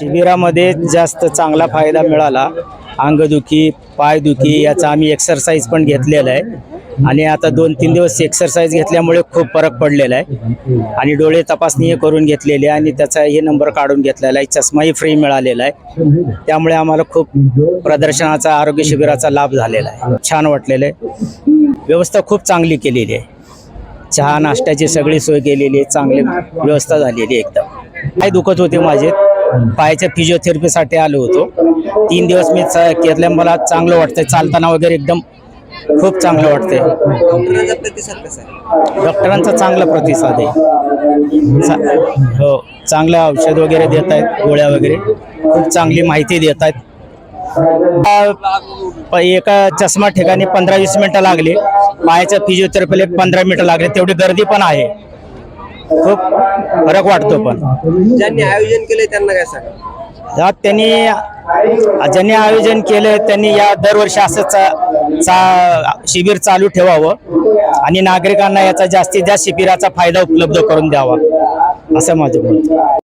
शिबिरामध्ये जास्त चांगला फायदा मिळाला. अंगदुखी पायदुखी याचा आम्ही एक्सरसाइज पण घेतलेला आहे. आणि आता दोन तीन दिवस एक्सरसाइज घेतल्यामुळे खूप फरक पडलेला आहे. आणि डोळे तपासणी करून घेतलेली आहे आणि त्याचा हे नंबर काढून घेतलेला आहे. चष्माही फ्री मिळालेला आहे. त्यामुळे आम्हाला खूप प्रदर्शनाचा आरोग्य शिबिराचा लाभ झालेला आहे. छान वाटलेलं आहे. व्यवस्था खूप चांगली केलेली आहे. चहा नाश्त्याची सगळी सोय केलेली आहे. चांगली व्यवस्था झालेली आहे एकदम. काय दुखत होते माझे. पायाच्या फिजिओथेरपीसाठी आलो होतो. तीन दिवस मी केले मला चांगलं वाटतंय. चालताना वगैरे एकदम खूप चांगलं वाटतंय. डॉक्टरांचा प्रतिसाद कसा आहे? डॉक्टरांचा चांगला प्रतिसाद आहे. हो चांगलं औषध वगैरे देत आहेत गोळ्या वगैरे. खूप चांगली माहिती देत आहेत. एका चष्मा ठिकाणी पंधरा वीस मिनटं लागली. पायाच्या फिजिओथेरपीला पंधरा मिनटं लागले. तेवढी गर्दी पण आहे. खूप फरक वाटतो पण. ज्यांनी आयोजन केलंय त्यांना काय सांगा? यात त्यांनी ज्यांनी आयोजन केलं त्यांनी या दरवर्षी असं चा, चा शिबिर चालू ठेवावं आणि नागरिकांना याचा जास्तीत जास्त शिबिराचा फायदा उपलब्ध करून द्यावा असं माझं मत